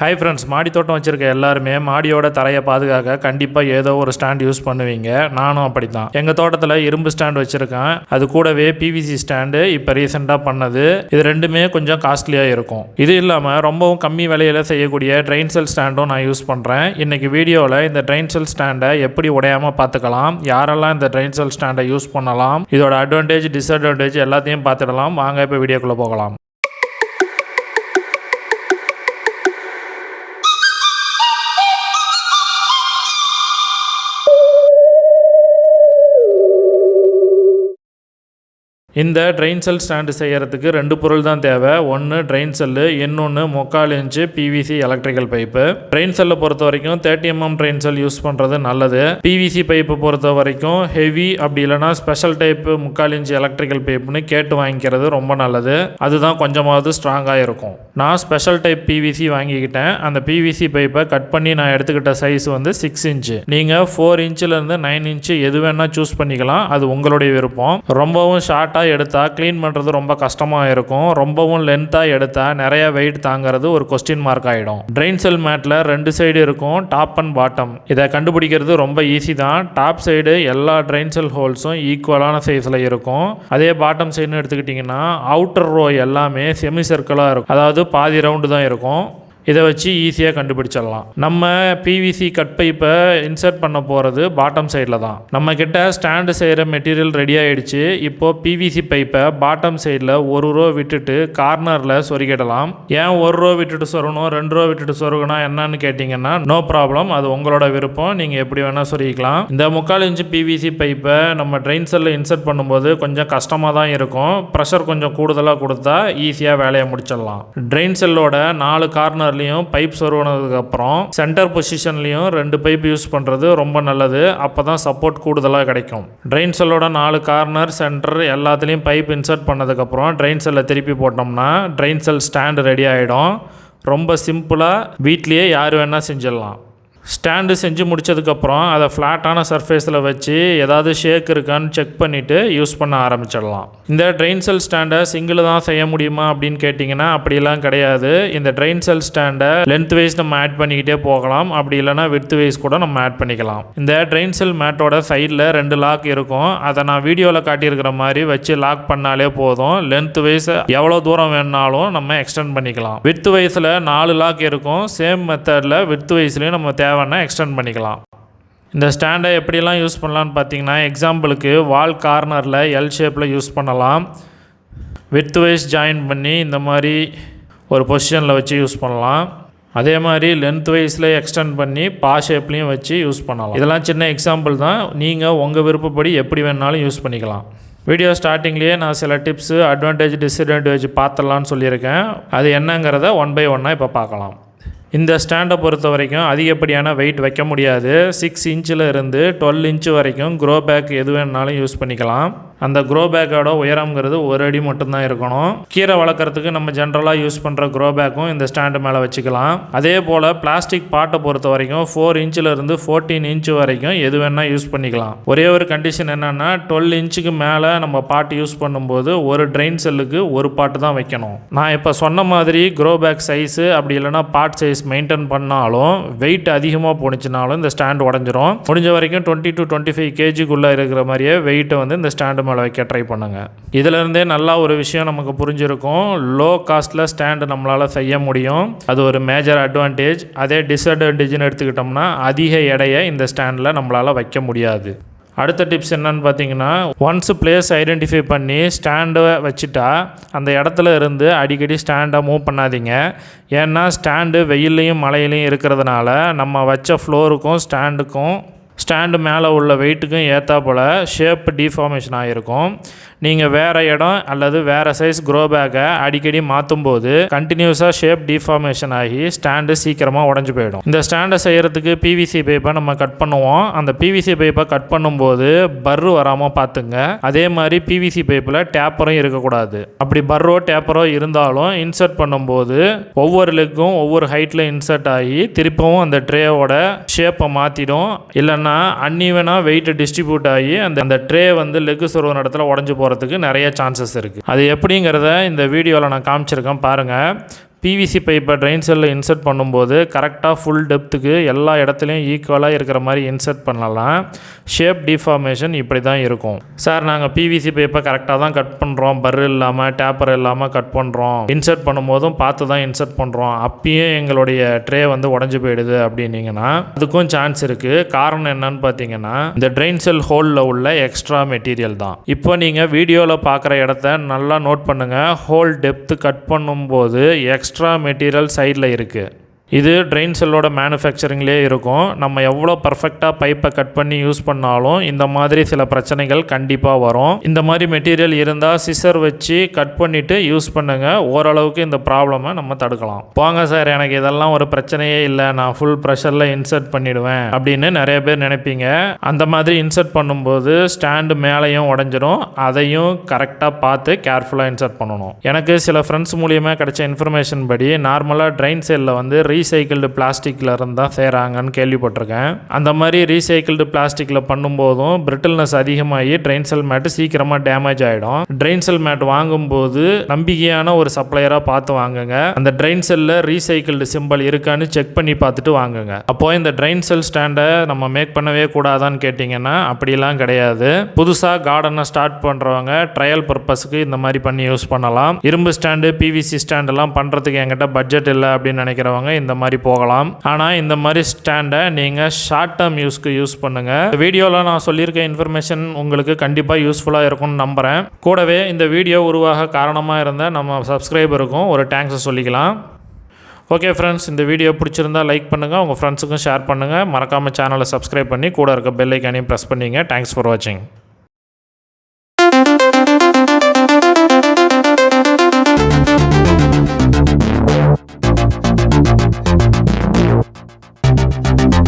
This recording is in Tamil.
ஹாய் ஃப்ரெண்ட்ஸ் மாடி தோட்டம் வச்சுருக்க எல்லாருமே மாடியோட தரையை பாதுகாக்க கண்டிப்பாக ஏதோ ஒரு ஸ்டாண்ட் யூஸ் பண்ணுவீங்க. நானும் அப்படி தான் எங்கள் தோட்டத்தில் இரும்பு ஸ்டாண்ட் வச்சுருக்கேன். அது கூடவே பிவிசி ஸ்டாண்டு இப்போ ரீசெண்டாக பண்ணது. இது ரெண்டுமே கொஞ்சம் காஸ்ட்லியாக இருக்கும். இது இல்லாமல் ரொம்பவும் கம்மி விலையில் செய்யக்கூடிய ட்ரெயின் செல் ஸ்டாண்டும் நான் யூஸ் பண்ணுறேன் இன்றைக்கி வீடியோவில் இந்த ட்ரெயின் செல் ஸ்டாண்டை எப்படி உடையாமல் பார்த்துக்கலாம் யாரெல்லாம் இந்த ட்ரெயின் செல் ஸ்டாண்டை யூஸ் பண்ணலாம்? இதோட அட்வான்டேஜ் டிஸ்அட்வான்டேஜ் எல்லாத்தையும் பார்த்துடலாம். வாங்க இப்போ வீடியோக்குள்ளே போகலாம். இந்த ட்ரெயின் செல் ஸ்டாண்டு செய்கிறதுக்கு ரெண்டு பொருள் தான் தேவை. ஒன்று ட்ரெயின் செல்லு இன்னொன்று முக்கால் inch PVC electrical pipe drain செல்லை பொறுத்த வரைக்கும் thirty MM drain cell use பண்ணுறது நல்லது. பிவிசி பைப்பு பொறுத்த வரைக்கும் ஹெவி அப்படி இல்லைனா ஸ்பெஷல் டைப்பு முக்கால் இன்ச்சு எலக்ட்ரிக்கல் பைப்புன்னு கேட்டு வாங்கிக்கிறது ரொம்ப நல்லது. அதுதான் கொஞ்சமாவது ஸ்ட்ராங்காக இருக்கும். நான் ஸ்பெஷல் டைப் பிவிசி வாங்கிக்கிட்டேன். அந்த பிவிசி பைப்பை கட் பண்ணி நான் எடுத்துக்கிட்ட சைஸ் வந்து சிக்ஸ் இன்ச்சு. நீங்கள் ஃபோர் இன்ச்சிலேருந்து நைன் இன்ச்சு எது வேணால் சூஸ் பண்ணிக்கலாம். அது உங்களுடைய விருப்பம். ரொம்பவும் ஷார்ட்டாக எடுத்தால் க்ளீன் பண்ணுறது ரொம்ப கஷ்டமாக இருக்கும். ரொம்பவும் லென்த்தாக எடுத்தால் நிறைய வெயிட் தாங்கிறது ஒரு கொஸ்டின் மார்க் ஆகிடும் ட்ரெயின் செல் மேட்டில் ரெண்டு சைடு இருக்கும் டாப் அண்ட் பாட்டம் இதை கண்டுபிடிக்கிறது ரொம்ப ஈஸி தான். டாப் சைடு எல்லா ட்ரெயின் செல் ஹோல்ஸும் ஈக்குவலான சைஸில் இருக்கும். அதே பாட்டம் சைடுன்னு எடுத்துக்கிட்டிங்கன்னா அவுட்டர் ரோ எல்லாமே செமி சர்க்கிளாக இருக்கும். அதாவது பாதி ரவுண்டு தான் இருக்கும். இதை வச்சு ஈஸியாக கண்டுபிடிச்சிடலாம். நம்ம பிவிசி கட் பைப்பை இன்சர்ட் பண்ண போகிறது பாட்டம் சைடில் தான். நம்ம கிட்ட ஸ்டாண்டு செய்கிற மெட்டீரியல் ரெடி ஆகிடுச்சு இப்போது பிவிசி பைப்பை பாட்டம் சைடில் ஒரு ரோ விட்டுட்டு கார்னரில் சொருகிடலாம். ஏன் ஒரு ரோ விட்டுட்டு சொருகணும் ரெண்டு ரோ விட்டுட்டு சொருகணும் என்னன்னு கேட்டிங்கன்னா நோ ப்ராப்ளம் அது உங்களோட விருப்பம். நீங்கள் எப்படி வேணால் சொருகிக்கலாம். இந்த முக்கால் இன்ச்சு பிவிசி பைப்பை நம்ம ட்ரெயின் செல்லில் இன்சர்ட் பண்ணும்போது கொஞ்சம் கஷ்டமாக தான் இருக்கும். ப்ரெஷர் கொஞ்சம் கூடுதலாக கொடுத்தா ஈஸியாக வேலையை முடிச்சிடலாம். ட்ரெயின் செல்லோட நாலு கார்னர் கார்னர்லேயும் பைப் சொருவினதுக்கப்புறம் சென்டர் பொசிஷன்லேயும் ரெண்டு பைப் யூஸ் பண்ணுறது ரொம்ப நல்லது. அப்போ தான் சப்போர்ட் கூடுதலாக கிடைக்கும் ட்ரெயின் செல்லோட நாலு கார்னர் சென்டர் எல்லாத்துலேயும் பைப் இன்சர்ட் பண்ணதுக்கப்புறம் ட்ரெயின் செல்லை திருப்பி போட்டோம்னா ட்ரெயின் செல் ஸ்டாண்டு ரெடி ஆகிடும் ரொம்ப சிம்பிளாக வீட்லேயே யார் வேணால் செஞ்சிடலாம். ஸ்டாண்டு செஞ்சு முடிச்சதுக்கப்புறம் அதை ஃப்ளாட்டான சர்ஃபேஸில் வச்சு ஏதாவது ஷேக் இருக்கான்னு செக் பண்ணிவிட்டு யூஸ் பண்ண ஆரம்பிச்சிடலாம். இந்த ட்ரெயின் செல் ஸ்டாண்டை சிங்கிள் தான் செய்ய முடியுமா அப்படின்னு கேட்டிங்கன்னா அப்படிலாம் கிடையாது. இந்த ட்ரெயின் செல் ஸ்டாண்டை லென்த் வைஸ் நம்ம ஆட் பண்ணிக்கிட்டே போகலாம். அப்படி இல்லைனா வித் வைஸ் கூட நம்ம ஆட் பண்ணிக்கலாம். இந்த ட்ரெயின் செல் மேட்டோட சைடில் ரெண்டு லாக் இருக்கும். அதை நான் வீடியோவில் காட்டியிருக்கிற மாதிரி வச்சு லாக் பண்ணாலே போதும். லென்த் வைஸ் எவ்வளோ தூரம் வேணுனாலும் நம்ம எக்ஸ்டெண்ட் பண்ணிக்கலாம். வித் வைஸில் நாலு லாக் இருக்கும். சேம் மெத்தடில் வித் வைஸ்லேயும் நம்ம தேவை தேவைன்னா எக்ஸ்டெண்ட் பண்ணிக்கலாம். இந்த ஸ்டாண்டை எப்படிலாம் யூஸ் பண்ணலான்னு பார்த்தீங்கன்னா எக்ஸாம்பிளுக்கு வால் கார்னரில் எல் ஷேப்பில் யூஸ் பண்ணலாம். வித் வைஸ் ஜாயின் பண்ணி இந்த மாதிரி ஒரு பொசிஷனில் வச்சு யூஸ் பண்ணலாம். அதே மாதிரி லென்த் வைஸில் எக்ஸ்டெண்ட் பண்ணி பா ஷேப்லேயும் வச்சு யூஸ் பண்ணலாம். இதெல்லாம் சின்ன எக்ஸாம்பிள் தான். நீங்கள் உங்கள் விருப்பப்படி எப்படி வேணாலும் யூஸ் பண்ணிக்கலாம். வீடியோ ஸ்டார்டிங்லேயே நான் சில டிப்ஸு அட்வான்டேஜ் டிஸ்அட்வான்டேஜ் பார்த்துடலான்னு சொல்லியிருக்கேன். அது என்னங்கிறத ஒன் பை ஒன்னாக இப்போ பார்க்கலாம். இந்த ஸ்டாண்டை பொறுத்த வரைக்கும் அதிகப்படியான வெயிட் வைக்க முடியாது. சிக்ஸ் இன்ச்சில் இருந்து டுவெல் இன்ச்சு வரைக்கும் க்ரோ பேக் எது வேணாலும் யூஸ் பண்ணிக்கலாம். அந்த க்ரோ பேக்கோட உயரம்ங்கிறது ஒரு அடி மட்டும்தான் இருக்கணும். கீரை வளர்க்குறதுக்கு நம்ம ஜென்ரலாக யூஸ் பண்ணுற க்ரோ பேக்கும் இந்த ஸ்டாண்டு மேலே வச்சுக்கலாம். அதே போல் பிளாஸ்டிக் பாட்டை பொறுத்த வரைக்கும் ஃபோர் இன்ச்சிலிருந்து ஃபோர்டீன் இன்ச்சு வரைக்கும் எது வேணால் யூஸ் பண்ணிக்கலாம். ஒரே ஒரு கண்டிஷன் என்னென்னா டுவெல் இன்ச்சுக்கு மேலே நம்ம பாட்டு யூஸ் பண்ணும்போது ஒரு ட்ரெயின் செல்லுக்கு ஒரு பாட்டு தான் வைக்கணும். நான் இப்போ சொன்ன மாதிரி க்ரோ பேக் சைஸு அப்படி இல்லைனா பாட் சைஸ் மெயின்டைன் பண்ணாலும் வெயிட் அதிகமாக போணுச்சுனாலும் இந்த ஸ்டாண்ட் உடஞ்சிரும். முடிஞ்ச வரைக்கும் டுவெண்ட்டி டு டுவெண்ட்டி ஃபைவ் கேஜிக்குள்ளே இருக்கிற மாதிரியே வெயிட்டை வந்து இந்த ஸ்டாண்டு மேலே வைக்க ட்ரை பண்ணுங்கள் இதிலேருந்தே நல்லா ஒரு விஷயம் நமக்கு புரிஞ்சிருக்கும். லோ காஸ்ட்டில் ஸ்டாண்டு நம்மளால் செய்ய முடியும். அது ஒரு மேஜர் அட்வான்டேஜ் அதே டிஸ்அட்வான்டேஜ்னு எடுத்துக்கிட்டோம்னா அதிக எடையை இந்த ஸ்டாண்டில் நம்மளால் வைக்க முடியாது. அடுத்த டிப்ஸ் என்னன்னு பார்த்தீங்கன்னா ஒன்ஸ் பிளேஸ் ஐடென்டிஃபை பண்ணி ஸ்டாண்டை வச்சுட்டா அந்த இடத்துல இருந்து அடிக்கடி ஸ்டாண்டை மூவ் பண்ணாதீங்க. ஏன்னா ஸ்டாண்டு வெயில்லையும் மழையிலையும் இருக்கிறதுனால நம்ம வச்ச ஃப்ளோருக்கும் ஸ்டாண்டுக்கும் ஸ்டாண்டு மேலே உள்ள வெயிட்டுக்கும் ஏற்றா போல் ஷேப் டிஃபார்மேஷன் ஆகிருக்கும் நீங்கள் வேறு இடம் அல்லது வேறு சைஸ் க்ரோ பேக்கை அடிக்கடி மாற்றும் போது கண்டினியூஸாக ஷேப் டிஃபார்மேஷன் ஆகி ஸ்டாண்டு சீக்கிரமாக உடஞ்சி போயிடும். இந்த ஸ்டாண்டை செய்கிறதுக்கு பிவிசி பைப்பை நம்ம கட் பண்ணுவோம். அந்த பிவிசி பைப்பை கட் பண்ணும்போது பர்ரு வராமல் பார்த்துங்க அதே மாதிரி பிவிசி பைப்பில் டேப்பரும் இருக்கக்கூடாது. அப்படி பர்ரோ டேப்பரோ இருந்தாலும் இன்சர்ட் பண்ணும்போது ஒவ்வொரு லெக்கும் ஒவ்வொரு ஹைட்டில் இன்சர்ட் ஆகி திருப்பவும் அந்த ட்ரேவோட ஷேப்பை மாற்றிடும் இல்லைன்னா அன்இவனாக வெயிட் டிஸ்ட்ரிபியூட் ஆகி அந்த அந்த ட்ரே வந்து லெக்கு சொருவ இடத்துல உடஞ்சி போகிறதுக்கு நிறைய சான்சஸ் இருக்குது அது எப்படிங்கிறத இந்த வீடியோவில் நான் காமிச்சிருக்கேன். பாருங்கள் பிவிசி பைப்பை ட்ரெயின் செல்லில் இன்சர்ட் பண்ணும்போது கரெக்டாக ஃபுல் டெப்த்துக்கு எல்லா இடத்துலையும் ஈக்குவலாக இருக்கிற மாதிரி இன்சர்ட் பண்ணலாம். ஷேப் டிஃபார்மேஷன் இப்படி தான் இருக்கும் சார் நாங்கள் பிவிசி பைப்பை கரெக்டாக தான் கட் பண்ணுறோம் பர் இல்லாமல் டேப்பர் இல்லாமல் கட் பண்ணுறோம் இன்சர்ட் பண்ணும்போதும் பார்த்து தான் இன்சர்ட் பண்ணுறோம் அப்பயும் எங்களுடைய ட்ரே வந்து உடஞ்சி போயிடுது அப்படின்னீங்கன்னா அதுக்கும் சான்ஸ் இருக்குது காரணம் என்னன்னு பார்த்தீங்கன்னா இந்த ட்ரெயின் செல் ஹோலில் உள்ள எக்ஸ்ட்ரா மெட்டீரியல் தான். இப்போ நீங்கள் வீடியோவில் பார்க்குற இடத்த நல்லா நோட் பண்ணுங்கள் ஹோல் டெப்த்து கட் பண்ணும்போது எக்ஸ் எக்ஸ்ட்ரா மெட்டீரியல் சைடில் இருக்குது இது ட்ரெயின் செல்லோட மேனுஃபேக்சரிங்லேயே இருக்கும். நம்ம எவ்வளோ பர்ஃபெக்டாக பைப்பை கட் பண்ணி யூஸ் பண்ணாலும் இந்த மாதிரி சில பிரச்சனைகள் கண்டிப்பாக வரும். இந்த மாதிரி மெட்டீரியல் இருந்தால் சிசர் வச்சு கட் பண்ணிவிட்டு யூஸ் பண்ணுங்கள் ஓரளவுக்கு இந்த ப்ராப்ளமை நம்ம தடுக்கலாம். போங்க சார் எனக்கு இதெல்லாம் ஒரு பிரச்சனையே இல்லை. நான் ஃபுல் ப்ரெஷரில் இன்சர்ட் பண்ணிவிடுவேன் அப்படின்னு நிறைய பேர் நினைப்பீங்க. அந்த மாதிரி இன்சர்ட் பண்ணும்போது ஸ்டாண்டு மேலேயும் உடஞ்சிரும். அதையும் கரெக்டாக பார்த்து கேர்ஃபுல்லாக இன்சர்ட் பண்ணணும். எனக்கு சில ஃப்ரெண்ட்ஸ் மூலியமாக கிடைச்ச இன்ஃபர்மேஷன் படி நார்மலாக ட்ரெயின் செல்லில் வந்து ரீசைக்கிள்டு பிளாஸ்டிக்கில் இருந்து தான் செய்கிறாங்கன்னு கேள்விப்பட்டிருக்கேன். அந்த மாதிரி ரீசைக்கிள்டு பிளாஸ்டிக்கில் பண்ணும்போதும் பிரிட்டில்னஸ் அதிகமாகி ட்ரெயின் செல் மேட்டு சீக்கிரமாக டேமேஜ் ஆகிடும் ட்ரெயின் செல் மேட் வாங்கும்போது நம்பிக்கையான ஒரு சப்ளையராக பார்த்து வாங்குங்க. அந்த ட்ரெயின் செல்லில் ரீசைக்கிள்டு சிம்பிள் இருக்கான்னு செக் பண்ணி பார்த்துட்டு வாங்குங்க. அப்போ இந்த ட்ரெயின் செல் ஸ்டாண்டை நம்ம மேக் பண்ணவே கூடாதான்னு கேட்டிங்கன்னா அப்படிலாம் கிடையாது. புதுசாக கார்டனை ஸ்டார்ட் பண்ணுறவங்க ட்ரையல் பர்பஸ்க்கு இந்த மாதிரி பண்ணி யூஸ் பண்ணலாம். இரும்பு ஸ்டாண்டு பிவிசி ஸ்டாண்டெல்லாம் பண்ணுறதுக்கு என்கிட்ட பட்ஜெட் இல்லை அப்படின்னு நினைக்கிறவங்க இந்த மாதிரி போகலாம். ஆனால் இந்த மாதிரி ஸ்டாண்டை நீங்கள் ஷார்ட் டேர்ம் யூஸ்க்கு யூஸ் பண்ணுங்கள் வீடியோவில் நான் சொல்லியிருக்க இன்ஃபர்மேஷன் உங்களுக்கு கண்டிப்பாக யூஸ்ஃபுல்லாக இருக்கும்னு நம்புகிறேன் கூடவே இந்த வீடியோ உருவாக காரணமாக இருந்த நம்ம சப்ஸ்கிரைபருக்கும் ஒரு தேங்க்ஸை சொல்லிக்கலாம். ஓகே ஃப்ரெண்ட்ஸ் இந்த வீடியோ பிடிச்சிருந்தா லைக் பண்ணுங்கள் உங்கள் ஃப்ரெண்ட்ஸுக்கும் ஷேர் பண்ணுங்கள் மறக்காமல் சேனலை சப்ஸ்கிரைப் பண்ணி கூட இருக்க பெல் ஐக்கானையும் ப்ரெஸ் பண்ணிங்க. தேங்க்ஸ் ஃபார் வாட்சிங்